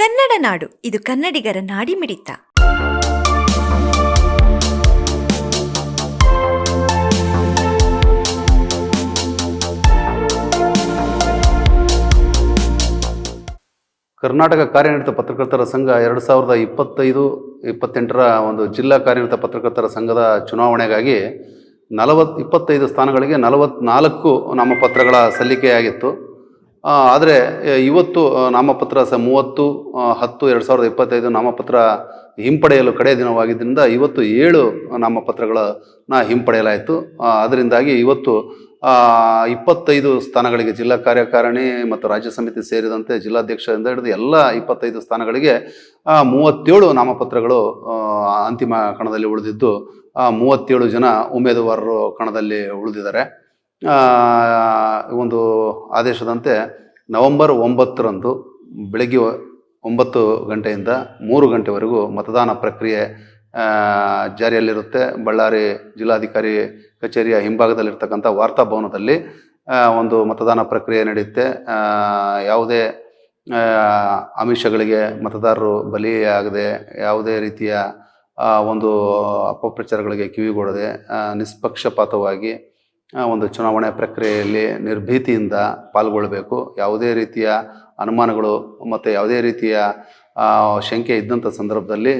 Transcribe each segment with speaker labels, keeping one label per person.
Speaker 1: ಕನ್ನಡ ನಾಡು, ಇದು ಕನ್ನಡಿಗರ ನಾಡಿ ಮಿಡಿತ.
Speaker 2: ಕರ್ನಾಟಕ ಕಾರ್ಯನಿರತ ಪತ್ರಕರ್ತರ ಸಂಘ ಎರಡು ಸಾವಿರದ ಇಪ್ಪತ್ತೈದು, ಇಪ್ಪತ್ತೆಂಟರ ಒಂದು ಜಿಲ್ಲಾ ಕಾರ್ಯನಿರತ ಪತ್ರಕರ್ತರ ಸಂಘದ ಚುನಾವಣೆಗಾಗಿ ನಲವತ್ತು ಇಪ್ಪತ್ತೈದು ಸ್ಥಾನಗಳಿಗೆ ನಲವತ್ನಾಲ್ಕು ನಾಮಪತ್ರಗಳ ಸಲ್ಲಿಕೆಯಾಗಿತ್ತು. ಆದರೆ ಇವತ್ತು ನಾಮಪತ್ರ ಸ ಮೂವತ್ತು ಹತ್ತು, ಎರಡು ಸಾವಿರದ ಇಪ್ಪತ್ತೈದು ನಾಮಪತ್ರ ಹಿಂಪಡೆಯಲು ಕಡೆಯ ದಿನವಾಗಿದ್ದರಿಂದ ಇವತ್ತು ಏಳು ನಾಮಪತ್ರಗಳನ್ನ ಹಿಂಪಡೆಯಲಾಯಿತು. ಅದರಿಂದಾಗಿ ಇವತ್ತು ಇಪ್ಪತ್ತೈದು ಸ್ಥಾನಗಳಿಗೆ ಜಿಲ್ಲಾ ಕಾರ್ಯಕಾರಿಣಿ ಮತ್ತು ರಾಜ್ಯ ಸಮಿತಿ ಸೇರಿದಂತೆ ಜಿಲ್ಲಾಧ್ಯಕ್ಷರಿಂದ ಹಿಡಿದು ಎಲ್ಲ ಇಪ್ಪತ್ತೈದು ಸ್ಥಾನಗಳಿಗೆ ಮೂವತ್ತೇಳು ನಾಮಪತ್ರಗಳು ಅಂತಿಮ ಕಣದಲ್ಲಿ ಉಳಿದಿದ್ದು ಮೂವತ್ತೇಳು ಜನ ಉಮೇದುವಾರರು ಕಣದಲ್ಲಿ ಉಳಿದಿದ್ದಾರೆ. ಒಂದು ಆದೇಶದಂತೆ ನವೆಂಬರ್ ಒಂಬತ್ತರಂದು ಬೆಳಗ್ಗೆ ಒಂಬತ್ತು ಗಂಟೆಯಿಂದ ಮೂರು ಗಂಟೆವರೆಗೂ ಮತದಾನ ಪ್ರಕ್ರಿಯೆ ಜಾರಿಯಲ್ಲಿರುತ್ತೆ. ಬಳ್ಳಾರಿ ಜಿಲ್ಲಾಧಿಕಾರಿ ಕಚೇರಿಯ ಹಿಂಭಾಗದಲ್ಲಿರ್ತಕ್ಕಂಥ ವಾರ್ತಾಭವನದಲ್ಲಿ ಒಂದು ಮತದಾನ ಪ್ರಕ್ರಿಯೆ ನಡೆಯುತ್ತೆ. ಯಾವುದೇ ಆಮಿಷಗಳಿಗೆ ಮತದಾರರು ಬಲಿಯಾಗದೆ, ಯಾವುದೇ ರೀತಿಯ ಒಂದು ಅಪಪ್ರಚಾರಗಳಿಗೆ ಕಿವಿಗೊಡದೆ ನಿಷ್ಪಕ್ಷಪಾತವಾಗಿ ಒಂದು ಚುನಾವಣೆ ಪ್ರಕ್ರಿಯೆಯಲ್ಲಿ ನಿರ್ಭೀತಿಯಿಂದ ಪಾಲ್ಗೊಳ್ಳಬೇಕು ಯಾವುದೇ ರೀತಿಯ ಅನುಮಾನಗಳು ಮತ್ತು ಯಾವುದೇ ರೀತಿಯ ಶಂಕೆ ಇದ್ದಂಥ ಸಂದರ್ಭದಲ್ಲಿ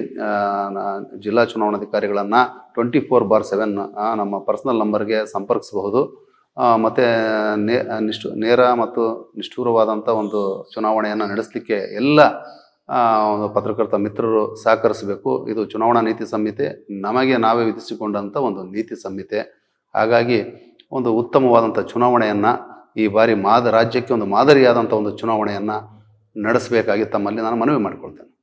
Speaker 2: ಜಿಲ್ಲಾ ಚುನಾವಣಾಧಿಕಾರಿಗಳನ್ನು ಟ್ವೆಂಟಿ ಫೋರ್ ಬಾರ್ ಸೆವೆನ್ ನಮ್ಮ ಪರ್ಸ್ನಲ್ ನಂಬರ್ಗೆ ಸಂಪರ್ಕಿಸಬಹುದು. ಮತ್ತು ನೇ, ನಿಷ್ಠು, ನೇರ ಮತ್ತು ನಿಷ್ಠೂರವಾದಂಥ ಒಂದು ಚುನಾವಣೆಯನ್ನು ನಡೆಸಲಿಕ್ಕೆ ಎಲ್ಲ ಒಂದು ಪತ್ರಕರ್ತ ಮಿತ್ರರು ಸಹಕರಿಸಬೇಕು. ಇದು ಚುನಾವಣಾ ನೀತಿ ಸಂಹಿತೆ. ನಮಗೆ ನಾವೇ ವಿಧಿಸಿಕೊಂಡಂಥ ಒಂದು ನೀತಿ ಸಂಹಿತೆ. ಹಾಗಾಗಿ ಒಂದು ಉತ್ತಮವಾದಂಥ ಚುನಾವಣೆಯನ್ನು ಈ ಬಾರಿ ಮಾದ ರಾಜ್ಯಕ್ಕೆ ಒಂದು ಮಾದರಿಯಾದಂಥ ಒಂದು ಚುನಾವಣೆಯನ್ನು ನಡೆಸಬೇಕಾಗಿ ತಮ್ಮಲ್ಲಿ ನಾನು ಮನವಿ ಮಾಡಿಕೊಳ್ತೇನೆ.